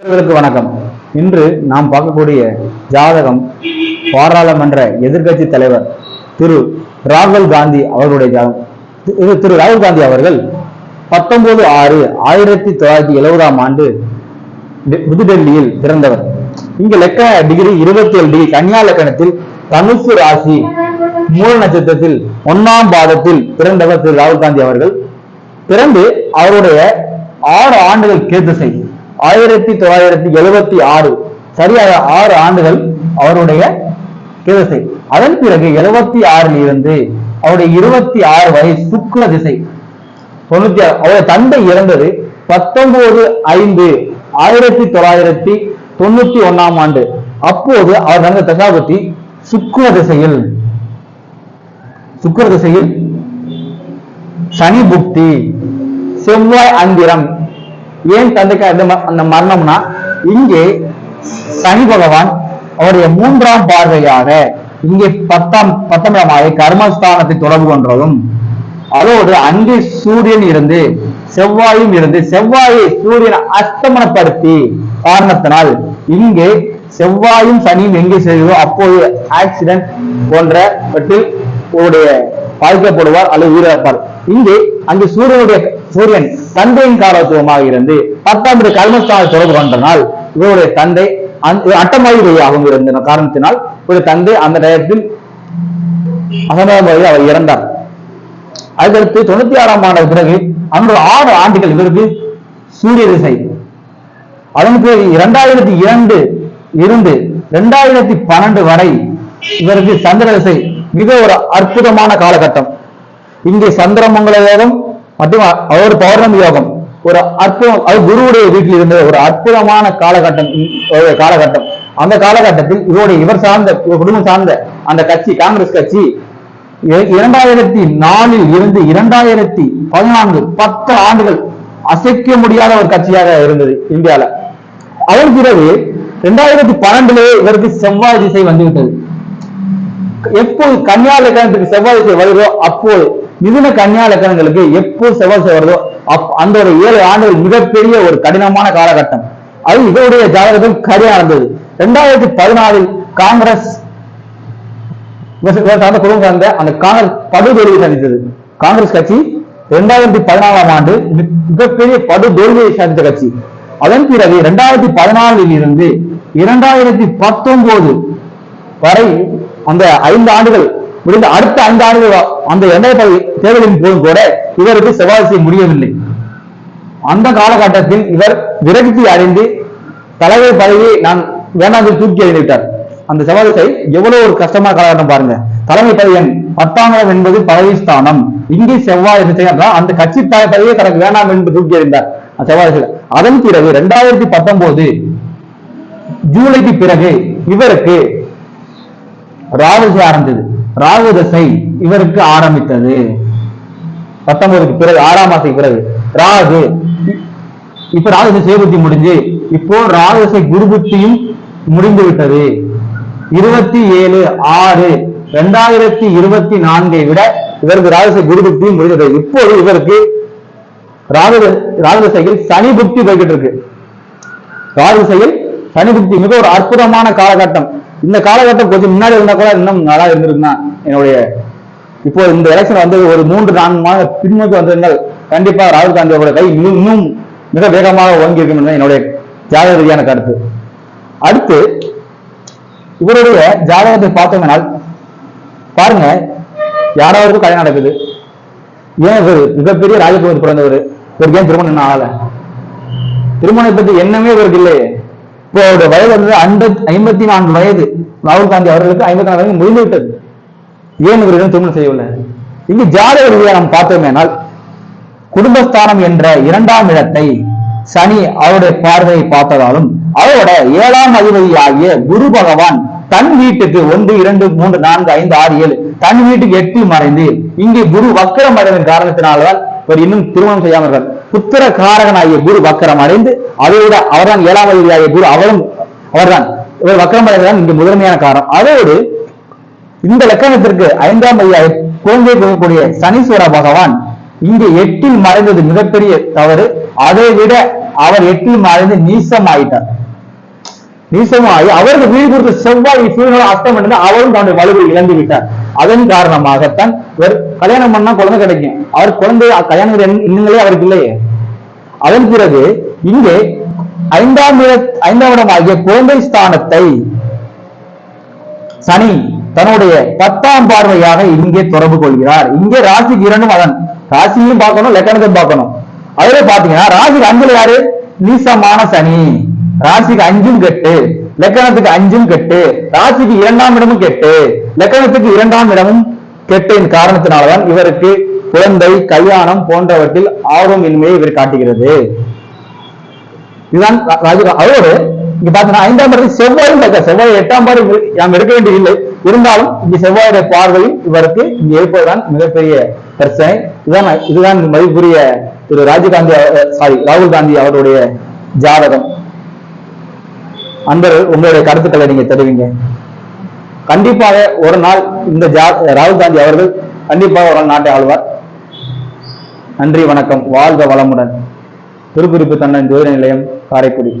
நண்பர்களுக்கு வணக்கம். இன்று நாம் பார்க்கக்கூடிய ஜாதகம் பாராளுமன்ற எதிர்க்கட்சி தலைவர் திரு ராகுல் காந்தி அவர்களுடைய ஜாதகம். திரு ராகுல் காந்தி அவர்கள் பத்தொன்பது ஆறு ஆயிரத்தி தொள்ளாயிரத்தி எழுபதாம் ஆண்டு புதுடெல்லியில் பிறந்தவர். இங்க லெக்க டிகிரி இருபத்தி ஏழு டிகிரி கன்னியா லக்கணத்தில் தனுசு ராசி மூல நட்சத்திரத்தில் ஒன்னாம் பாதத்தில் பிறந்தவர் திரு ராகுல் காந்தி அவர்கள். பிறந்து அவருடைய ஆறு ஆண்டுகள் கேதுசை ஆயிரத்தி தொள்ளாயிரத்தி எழுபத்தி ஆறு சரியாக ஆறு ஆண்டுகள் அவருடைய திசை. அதன் பிறகு எழுபத்தி ஆறில் இருந்து அவருடைய இருபத்தி ஆறு வரை சுக்ல திசை. தொண்ணூத்தி ஆறு அவருடைய தந்தை இறந்தது பத்தொன்பது ஐந்து ஆயிரத்தி தொள்ளாயிரத்தி தொண்ணூத்தி ஒண்ணாம் ஆண்டு. அப்போது அவர் நடந்த தசாபதி சுக்ர திசையில். சுக்ர திசையில் சனி புக்தி செவ்வாய் அந்திரம் ஏன் தந்தைக்கு அந்த அந்த மரணம்னா இங்கே சனி பகவான் அவருடைய மூன்றாம் பார்வையாக இங்கே பத்தாம் பத்தொன்பதாம் கர்மஸ்தானத்தை தொடர்பு கொண்டதும் அதோடு அங்கே சூரியன் இருந்து செவ்வாயும் இருந்து செவ்வாயை சூரியனை அஸ்தமனப்படுத்தி காரணத்தினால் இங்கே செவ்வாயும் சனியும் எங்கே செய்தோ அப்போது ஆக்சிடென்ட் போன்றவற்றில் உடைய பாதிக்கப்படுவார் அல்லது உயிரிழப்பார். இங்கே அங்கு சூரியனுடைய சூரியன் தந்தையின் காலத்துவமாக இருந்து பத்தாம் இடை கர்மஸ்தான தொடர்பு கொண்டனால் இவருடைய தந்தை அந்த அட்டமாயுடையாகவும் இருந்த காரணத்தினால் ஒரு தந்தை அந்த நேரத்தில் அகமதாபாதில் அவர் இறந்தார். அதற்கு தொண்ணூத்தி ஆறாம் ஆண்டு பிறகு அன்று ஆறு ஆண்டுகள் இவருக்கு சூரிய திசை. அதன் பிறகு இரண்டாயிரத்தி இரண்டு இருந்து இரண்டாயிரத்தி பன்னெண்டு வரை இவருக்கு சந்திர திசை. மிக ஒரு அற்புதமான காலகட்டம். இங்கே சந்திரமங்கல வேதம் மற்றும் அவர் பௌர்ணமி யோகம். ஒரு அற்புதம் அது குருவுடைய வீட்டில் இருந்த ஒரு அற்புதமான காலகட்டம் காலகட்டம். அந்த காலகட்டத்தில் இவருடைய இவர் சார்ந்த குடும்பம் சார்ந்த அந்த கட்சி காங்கிரஸ் கட்சி இரண்டாயிரத்தி நாலில் இருந்து இரண்டாயிரத்தி பதினான்கு பத்து ஆண்டுகள் அசைக்க முடியாத ஒரு கட்சியாக இருந்தது இந்தியால. அதன் பிறகு இரண்டாயிரத்தி பன்னெண்டுலேயே இவருக்கு செவ்வாய் திசை வந்துவிட்டது. எப்போது கன்னியா லக்கணத்துக்கு செவ்வாய் திசை வருதோ அப்போது மிதுன கன்னியா லக்கணங்களுக்கு எப்போ செவ்வாய் திசை வருதோ அப்- அந்த ஒரு ஏழு ஆண்டுகள் மிகப்பெரிய ஒரு கடினமான காலகட்டம். அது இவருடைய ஜாதகத்தில் கரியா இருந்தது. இரண்டாயிரத்தி பதினாலில் காங்கிரஸ் சார்ந்த குடும்பம் சார்ந்த அந்த காங்கிரஸ் படுதோல்வியை சந்தித்தது. காங்கிரஸ் கட்சி இரண்டாயிரத்தி பதினாலாம் ஆண்டு மிகப்பெரிய மிகப்பெரிய படுதோல்வியை சந்தித்த கட்சி. அதன் பிறகு இரண்டாயிரத்தி பதினாலில் இருந்து இரண்டாயிரத்தி பத்தொன்பது வரை அந்த ஐந்து ஆண்டுகள் முடிந்த அடுத்த ஐந்து ஆண்டுகள் அந்த இரண்டாயிரத்தி தேர்தலின் போதும் கூட இவருக்கு செவ்வாய் செய்ய முடியவில்லை. அந்த காலகட்டத்தில் இவர் விரக்தி அடைந்து தலைவர் பதவியை நான் வேண்டாம் என்று தூக்கி எறிந்துவிட்டார். அந்த செவ்வாய் எவ்வளவு ஒரு கஷ்டமான காலகட்டம் பாருங்க. தலைமை பதவியன் எண் என்பது பதவி ஸ்தானம். இங்கே செவ்வாய் திசை அந்த கட்சி பதவியை தனக்கு வேண்டாம் என்று தூக்கி எறிந்தார். செவ்வாய் அதன் பிறகு இரண்டாயிரத்தி பத்தொன்பது ஜூலைக்கு பிறகு இவருக்கு ராவசி ஆரம்பித்தது. ராகு தசை இவருக்கு ஆரம்பித்தது. பத்தொன்பதுக்கு பிறகு ஆறாம் மாசத்துக்கு பிறகு. ராகு இப்ப ராகு சேபுத்தி முடிஞ்சு இப்போ ராகுசை குருபுத்தியும் முடிந்து விட்டது. இருபத்தி ஏழு ஆறு ரெண்டாயிரத்தி இருபத்தி நான்கை விட இவருக்கு ராகுசை குருபுத்தியும் முடிந்தது இப்போது இவருக்கு ராகு ராகுதசையில் சனி புக்தி போய்கிட்டு இருக்கு. ராகுசையில் சனி புக்தி மிக ஒரு அற்புதமான காலகட்டம். இந்த காலகட்டம் கொஞ்சம் முன்னாடி இருந்தா கூட இன்னும் நல்லா இருந்திருக்குன்னா என்னுடைய இப்போ இந்த எலெக்ஷன் வந்து ஒரு மூன்று நான்கு மாதம் பின்னோக்கி வந்திருந்தால் கண்டிப்பா ராகுல் காந்தி அவருடைய கை இன்னும் இன்னும் மிக வேகமாக ஓங்கி இருக்கும் என்பது என்னுடைய ஜாதக ரீதியான கருத்து. அடுத்து இவருடைய ஜாதகத்தை பார்த்தோம்னால் பாருங்க யாராவது கல்யாணம் நடக்குது. ஏன் இவர் மிகப்பெரிய ராஜகுமாரி பிறந்தவர்? இவருக்கு ஏன் திருமணம் இன்னும் ஆகல? திருமணத்தை பற்றி என்னமே இவருக்கு இல்லையே. இப்போ அவருடைய வயது வந்து ஐம்பத்தி ஐம்பத்தி நான்கு வயது. ராகுல் காந்தி அவர்களுக்கு ஐம்பத்தி நாலு வயது முடிந்து விட்டது ஏன் இவர் திருமணம் செய்யவில்லை? இங்கு ஜாதக ரீதியாக நாம் பார்த்தோமேனால் குடும்பஸ்தானம் என்ற இரண்டாம் இடத்தை சனி அவருடைய பார்வையை பார்த்ததாலும் அவரோட ஏழாம் அதிபதி ஆகிய குரு பகவான் தன் வீட்டுக்கு ஒன்று இரண்டு மூன்று நான்கு ஐந்து ஆறு ஏழு தன் வீட்டுக்கு எட்டில் மறைந்து இங்கே குரு வக்கரம் அடைவதன் காரணத்தினால்தான் இவர் இன்னும் திருமணம் செய்யாமல் இருக்கிறார் புத்திர காரகனாகிய குரு வக்கரம் அடைந்து அதை விட அவர்தான் ஏழாம் அதிபதியாகிய குரு அவரும் அவர்தான். இவர் வக்கரம் அடைந்ததான் இங்கு முதன்மையான காரணம். அதோடு இந்த லக்கணத்திற்கு ஐந்தாம் அதிகாரி குழந்தை போகக்கூடிய சனீஸ்வர பகவான் இங்கு எட்டில் மறைந்தது மிகப்பெரிய தவறு. அதை விட அவர் எட்டில் மறைந்து நீசமாயிட்டார். நீசமாகி அவருக்கு வீடு கொடுத்த செவ்வாய் சூழ்நிலை அஸ்தம் என்று அவரும் தன்னுடைய வலுவை இழந்து விட்டார். அதன் காரணமாகத்தான் இவர் கல்யாணம் பண்ணா குழந்தை கிடைக்கும். அவர் குழந்தை கல்யாணம் இன்னங்களே அவருக்கு இல்லையே. அதன் பிறகு இங்கே ஐந்தாம் இட ஐந்தாம் இடம் ஆகிய குழந்தை ஸ்தானத்தை சனி தன்னுடைய பத்தாம் பார்வையாக இங்கே தொடர்பு கொள்கிறார். இங்கே ராசிக்கு இரண்டும் அதன் ராசியும் பார்க்கணும் லக்கணத்தையும் பார்க்கணும். அதுல பாத்தீங்கன்னா ராசிக்கு அஞ்சுல யாரு? நீசமான சனி. ராசிக்கு அஞ்சும் கெட்டு. லக்கணத்துக்கு அஞ்சும் கெட்டு ராசிக்கு இரண்டாம் இடமும் கெட்டு லக்கணத்துக்கு இரண்டாம் இடமும் கெட்டின் காரணத்தினால்தான் இவருக்கு குழந்தை கல்யாணம் போன்றவற்றில் ஆர்வம் இன்மையை இவர் காட்டுகிறது. இதுதான் ரா- அதோடு இங்க பாத்தீங்கன்னா ஐந்தாம் இடத்துக்கு செவ்வாயும் பார்க்க செவ்வாய் எட்டாம் பார்வை நாம் எடுக்க வேண்டியதில்லை. இருந்தாலும் இங்க செவ்வாயுடைய பார்வையும் இவருக்கு இங்க இருப்பதுதான் மிகப்பெரிய பிரச்சனை. இதுதான் இதுதான் மதிப்புரிய திரு ராஜீவ்காந்தி சாரி ராகுல் காந்தி அவருடைய ஜாதகம். அன்பர்கள் உங்களுடைய கருத்துக்களை நீங்க தெரிவிங்க. கண்டிப்பாக ஒரு நாள் இந்த ஜா ராகுல் காந்தி அவர்கள் கண்டிப்பாக ஒரு நாள் நாட்டை ஆழ்வார் நன்றி வணக்கம். வாழ்க வளமுடன். திருக்குறிப்பு தன்னன் ஜோதிட நிலையம் காரைக்குடி.